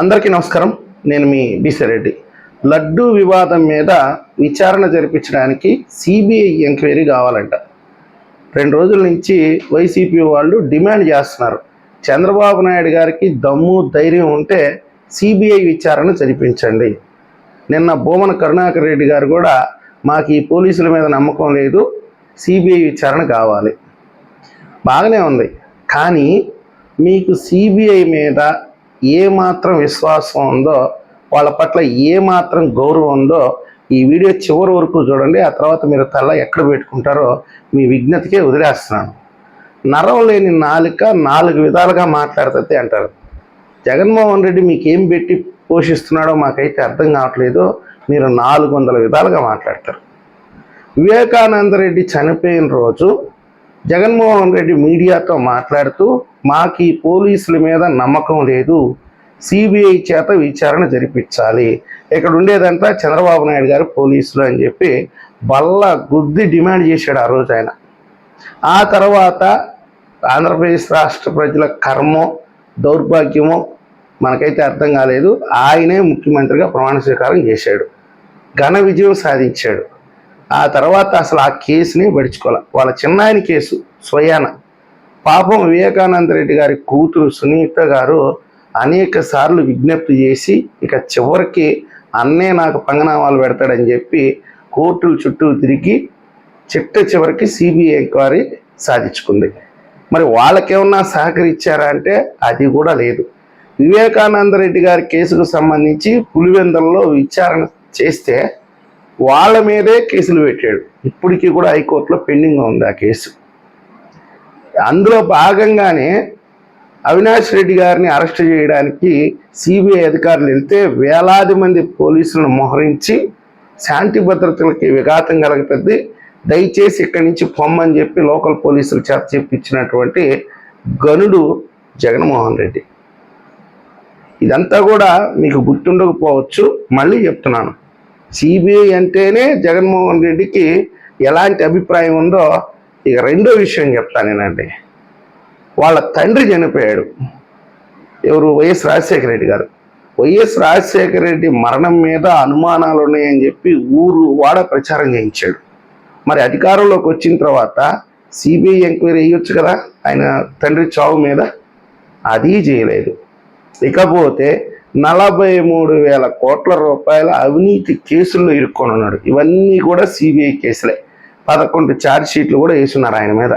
అందరికీ నమస్కారం. నేను మీ రెడ్డి. లడ్డు వివాదం మీద విచారణ జరిపించడానికి సిబిఐ ఎంక్వైరీ కావాలంట. రెండు రోజుల నుంచి వైసీపీ వాళ్ళు డిమాండ్ చేస్తున్నారు. చంద్రబాబు నాయుడు గారికి దమ్ము ధైర్యం ఉంటే సిబిఐ విచారణ జరిపించండి. నిన్న భూమన కరుణాకర్ రెడ్డి గారు కూడా మాకు ఈ పోలీసుల మీద నమ్మకం లేదు సిబిఐ విచారణ కావాలి. బాగానే ఉంది. కానీ మీకు సిబిఐ మీద ఏ మాత్రం విశ్వాసం ఉందో వాళ్ళ పట్ల ఏ మాత్రం గౌరవం ఉందో ఈ వీడియో చివరి వరకు చూడండి ఆ తర్వాత మీరు తల ఎక్కడ పెట్టుకుంటారో మీ విజ్ఞతకే వదిలేస్తున్నాను. నరం లేని నాలుక నాలుగు విధాలుగా మాట్లాడుతుంది అంటారు. జగన్మోహన్ రెడ్డి మీకు ఏం పెట్టి పోషిస్తున్నాడో మాకైతే అర్థం కావట్లేదు. మీరు నాలుగు వందల విధాలుగా మాట్లాడతారు. వివేకానంద రెడ్డి చనిపోయిన రోజు జగన్మోహన్ రెడ్డి మీడియాతో మాట్లాడుతూ మాకు ఈ పోలీసుల మీద నమ్మకం లేదు. సిబిఐ చేత విచారణ జరిపించాలి. ఇక్కడ ఉండేదంతా చంద్రబాబు నాయుడు గారు పోలీసులు అని చెప్పి బల్ల గుద్ది డిమాండ్ చేశాడు ఆ రోజు ఆయన. ఆ తర్వాత ఆంధ్రప్రదేశ్ రాష్ట్ర ప్రజల కర్మో దౌర్భాగ్యమో మనకైతే అర్థం కాలేదు. ఆయనే ముఖ్యమంత్రిగా ప్రమాణ స్వీకారం చేశాడు. ఘన విజయం సాధించాడు. ఆ తర్వాత అసలు ఆ కేసుని పడుచుకోవాలి వాళ్ళ చిన్నాయన కేసు స్వయాన. పాపం వివేకానంద రెడ్డి గారి కూతురు సునీత గారు అనేక సార్లు విజ్ఞప్తి చేసి ఇక చివరికి అన్నే నాకు పంగనామాలు పెడతాడని చెప్పి కోర్టుల చుట్టూ తిరిగి చిట్ట చివరికి సిబిఐ ఎంక్వైరీ సాధించుకుంది. మరి వాళ్ళకేమన్నా సహకరించారా అంటే అది కూడా లేదు. వివేకానంద రెడ్డి గారి కేసుకు సంబంధించి పులివెందల్లో విచారణ చేస్తే వాళ్ళ మీదే కేసులు పెట్టాడు. ఇప్పటికీ కూడా హైకోర్టులో పెండింగ్ ఉంది ఆ కేసు. అందులో భాగంగానే అవినాష్ రెడ్డి గారిని అరెస్ట్ చేయడానికి సిబిఐ అధికారులు వెళ్తే వేలాది మంది పోలీసులను మోహరించి శాంతి భద్రతలకి విఘాతం కలుగుతుంది దయచేసి ఇక్కడి నుంచి పొమ్మని చెప్పి లోకల్ పోలీసులు చేత చెప్పించినటువంటి గనుడు జగన్మోహన్ రెడ్డి. ఇదంతా కూడా మీకు గుర్తుండకపోవచ్చు. మళ్ళీ చెప్తున్నాను. సిబిఐ అంటేనే జగన్మోహన్ రెడ్డికి ఎలాంటి అభిప్రాయం ఉందో ఇక రెండో విషయం చెప్తాను నేనండి. వాళ్ళ తండ్రి చనిపోయాడు. ఎవరు వైఎస్ రాజశేఖర రెడ్డి గారు. వైఎస్ రాజశేఖర రెడ్డి మరణం మీద అనుమానాలు ఉన్నాయని చెప్పి ఊరు వాడ ప్రచారం చేయించాడు. మరి అధికారంలోకి వచ్చిన తర్వాత సిబిఐ ఎంక్వైరీ వేయొచ్చు కదా? ఆయన తండ్రి చావు మీద? అది చేయలేదు. ఇకపోతే నలభై మూడు వేల కోట్ల రూపాయల అవినీతి కేసుల్లో ఇరుక్కొని ఉన్నాడు. ఇవన్నీ కూడా సిబిఐ కేసులే. పదకొండు ఛార్జ్ షీట్లు కూడా వేసున్నారు ఆయన మీద.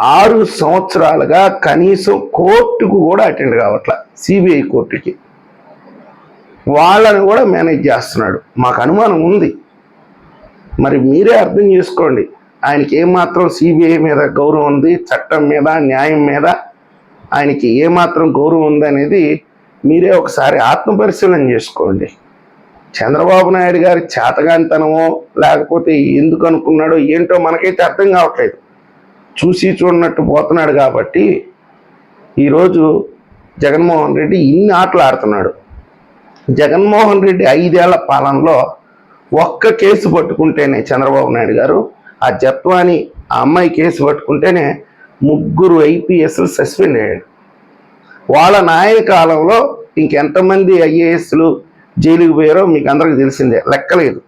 ఆరు సంవత్సరాలుగా కనీసం కోర్టుకు కూడా అటెండ్ కావట్ల సిబిఐ కోర్టుకి. వాళ్ళని కూడా మేనేజ్ చేస్తున్నాడు. మాకు అనుమానం ఉంది. మరి మీరే అర్థం చేసుకోండి. ఆయనకి ఏమాత్రం సిబిఐ మీద గౌరవం ఉంది చట్టం మీద న్యాయం మీద ఆయనకి ఏమాత్రం గౌరవం ఉంది అనేది మీరే ఒకసారి ఆత్మపరిశీలన చేసుకోండి. చంద్రబాబు నాయుడు గారి చేతగానితనమో లేకపోతే ఎందుకు అనుకున్నాడో ఏంటో మనకైతే అర్థం కావట్లేదు. చూసి చూడనట్టు పోతున్నాడు కాబట్టి ఈరోజు జగన్మోహన్ రెడ్డి ఇన్ని ఆటలు ఆడుతున్నాడు. జగన్మోహన్ రెడ్డి ఐదేళ్ళ పాలనలో ఒక్క కేసు పట్టుకుంటేనే చంద్రబాబు నాయుడు గారు ఆ జత్వాని ఆ అమ్మాయి కేసు పట్టుకుంటేనే ముగ్గురు ఐపీఎస్లు సస్పెండ్ అయ్యాడు. వాళ్ళ నాయక కాలంలో ఇంకెంతమంది ఐఏఎస్లు జైలుకు పోయారో మీకు అందరికీ తెలిసిందే. లెక్కలేదు.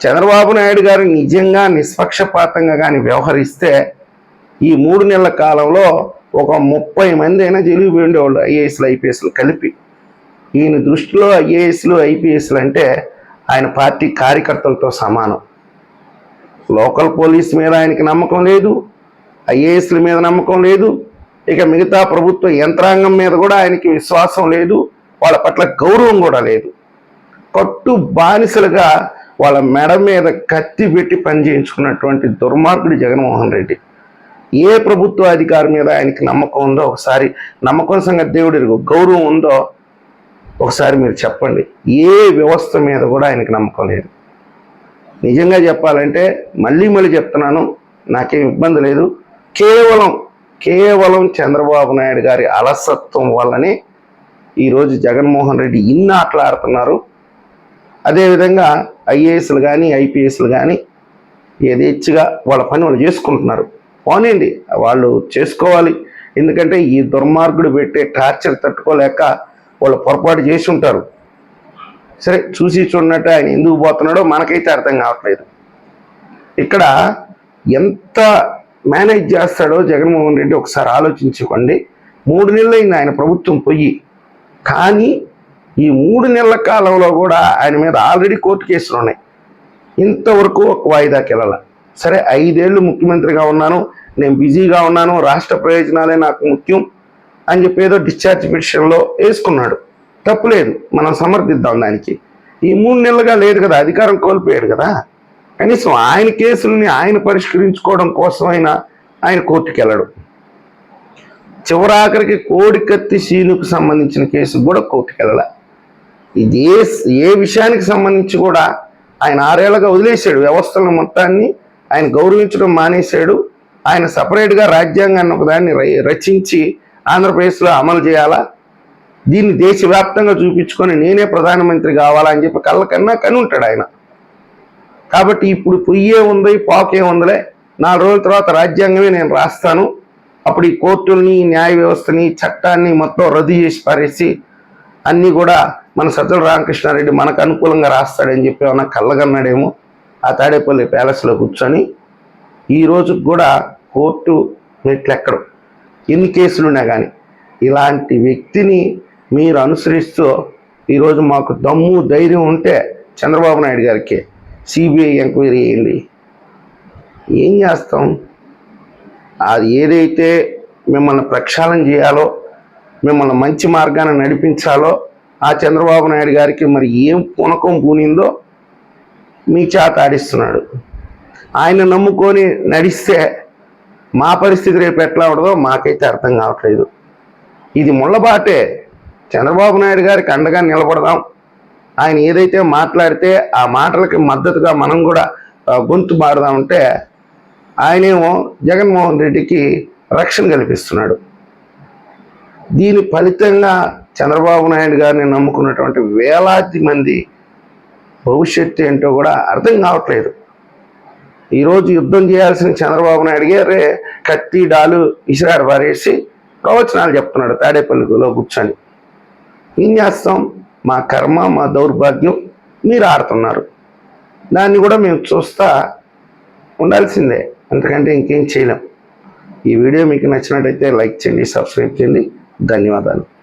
చంద్రబాబు నాయుడు గారు నిజంగా నిష్పక్షపాతంగా కానీ వ్యవహరిస్తే ఈ మూడు నెలల కాలంలో ఒక ముప్పై మంది అయినా జైలుకు పోయి ఉండేవాళ్ళు ఐఏఎస్లు ఐపీఎస్లు కలిపి. ఈయన దృష్టిలో ఐఏఎస్లు ఐపీఎస్లు అంటే ఆయన పార్టీ కార్యకర్తలతో సమానం. లోకల్ పోలీస్ మీద ఆయనకి నమ్మకం లేదు. ఐఏఎస్ల మీద నమ్మకం లేదు. ఇక మిగతా ప్రభుత్వ యంత్రాంగం మీద కూడా ఆయనకి విశ్వాసం లేదు వాళ్ళ పట్ల గౌరవం కూడా లేదు. కట్టు బానిసలుగా వాళ్ళ మెడ మీద కత్తి పెట్టి పనిచేయించుకున్నటువంటి దుర్మార్గుడు జగన్మోహన్ రెడ్డి. ఏ ప్రభుత్వ అధికారి మీద ఆయనకి నమ్మకం ఉందో ఒకసారి నమ్మకం సంగతి దేవుడి గౌరవం ఉందో ఒకసారి మీరు చెప్పండి. ఏ వ్యవస్థ మీద కూడా ఆయనకి నమ్మకం లేదు. నిజంగా చెప్పాలంటే మళ్ళీ మళ్ళీ చెప్తున్నాను నాకేం ఇబ్బంది లేదు. కేవలం కేవలం చంద్రబాబు నాయుడు గారి అలసత్వం వల్లనే ఈరోజు జగన్మోహన్ రెడ్డి ఇన్ని ఆటలు ఆడుతున్నారు. అదేవిధంగా ఐఏఎస్లు కానీ ఐపీఎస్లు కానీ యథేచ్ఛగా వాళ్ళ పని వాళ్ళు చేసుకుంటున్నారు. పోనీండి వాళ్ళు చేసుకోవాలి. ఎందుకంటే ఈ దుర్మార్గుడు పెట్టే టార్చర్ తట్టుకోలేక వాళ్ళు పొరపాటు చేసి ఉంటారు. సరే చూసి చూడనట్టు ఆయన ఎందుకు పోతున్నాడో మనకైతే అర్థం కావట్లేదు. ఇక్కడ ఎంత మేనేజ్ చేస్తాడో జగన్మోహన్ రెడ్డి ఒకసారి ఆలోచించుకోండి. మూడు నెలలు అయింది ఆయన ప్రభుత్వం పోయి. కానీ ఈ మూడు నెలల కాలంలో కూడా ఆయన మీద ఆల్రెడీ కోర్టు కేసులు ఉన్నాయి. ఇంతవరకు ఒక వాయిదాకి వెళ్ళాల సరే ఐదేళ్ళు ముఖ్యమంత్రిగా ఉన్నాను నేను బిజీగా ఉన్నాను రాష్ట్ర ప్రయోజనాలే నాకు ముఖ్యం అని చెప్పి ఏదో డిశ్చార్జ్ పిటిషన్లో వేసుకున్నాడు. తప్పులేదు మనం సమర్థిద్దాం దానికి. ఈ మూడు నెలలుగా లేదు కదా అధికారం కోల్పోయాడు కదా. కనీసం ఆయన కేసుల్ని ఆయన పరిష్కరించుకోవడం కోసమైనా ఆయన కోర్టుకి వెళ్ళడు చివరాఖరికి కోడికత్తి సీనుకు సంబంధించిన కేసు కూడా కోర్టుకి వెళ్ళాల ఇది ఏ ఏ విషయానికి సంబంధించి కూడా ఆయన ఆరేళ్ళుగా వదిలేశాడు వ్యవస్థలను మొత్తాన్ని ఆయన గౌరవించడం మానేశాడు ఆయన సపరేట్గా రాజ్యాంగాన్ని ఒకదాన్ని ర- రచించి ఆంధ్రప్రదేశ్లో అమలు చేయాలా? దీన్ని దేశవ్యాప్తంగా చూపించుకొని నేనే ప్రధానమంత్రి కావాలా అని చెప్పి కళ్ళకన్నా కనుంటాడు ఆయన. కాబట్టి ఇప్పుడు పొయ్యే ఉంది పాకే ఉందిలే. నాలుగు రోజుల తర్వాత రాజ్యాంగమే నేను రాస్తాను. అప్పుడు ఈ కోర్టుల్ని న్యాయ వ్యవస్థని చట్టాన్ని మొత్తం రద్దు చేసి పారేసి అన్నీ కూడా మన సజ్జల రామకృష్ణారెడ్డి మనకు అనుకూలంగా రాస్తాడని చెప్పి ఏమన్నా కళ్ళగన్నాడేమో ఆ తాడేపల్లి ప్యాలెస్లో కూర్చొని ఈ రోజు కూడా కోర్టు మెట్లు ఎన్ని కేసులున్నా కానీ ఇలాంటి వ్యక్తిని మీరు అనుసరిస్తూ ఈరోజు మాకు దమ్ము ధైర్యం ఉంటే చంద్రబాబు నాయుడు గారికి సిబిఐ ఎంక్వైరీ చేయండి. ఏం చేస్తాం? అది ఏదైతే మిమ్మల్ని ప్రక్షాళన చేయాలో మిమ్మల్ని మంచి మార్గాన నడిపించాలో ఆ చంద్రబాబు నాయుడు గారికి మరి ఏం పూనకం పూనిందో మీ చేత ఆడిస్తున్నాడు. ఆయన నమ్ముకొని నడిస్తే మా పరిస్థితి రేపు ఎట్లా ఉండదో మాకైతే అర్థం కావట్లేదు. ఇది ముళ్ళబాటే. చంద్రబాబు నాయుడు గారికి అండగా నిలబడదాం. ఆయన ఏదైతే మాట్లాడితే ఆ మాటలకి మద్దతుగా మనం కూడా గొంతు మారుదామంటే ఆయనేమో జగన్మోహన్ రెడ్డికి రక్షణ కల్పిస్తున్నాడు. దీని ఫలితంగా చంద్రబాబు నాయుడు గారిని నమ్ముకున్నటువంటి వేలాది మంది భవిష్యత్తు ఏంటో కూడా అర్థం కావట్లేదు. ఈరోజు యుద్ధం చేయాల్సిన చంద్రబాబు నాయుడు గారే కత్తి డాలు ఇసిరాడు పారేసి ప్రవచనాలు చెప్తున్నాడు తాడేపల్లిలో కూర్చొని. ఏం చేస్తాం? మా కర్మ మా దౌర్భాగ్యం మీరు ఆడుతున్నారు. దాన్ని కూడా మేము చూస్తా ఉండాల్సిందే. అంతకంటే ఇంకేం చేయలేం. ఈ వీడియో మీకు నచ్చినట్టయితే లైక్ చేయండి సబ్స్క్రైబ్ చేయండి. ధన్యవాదాలు.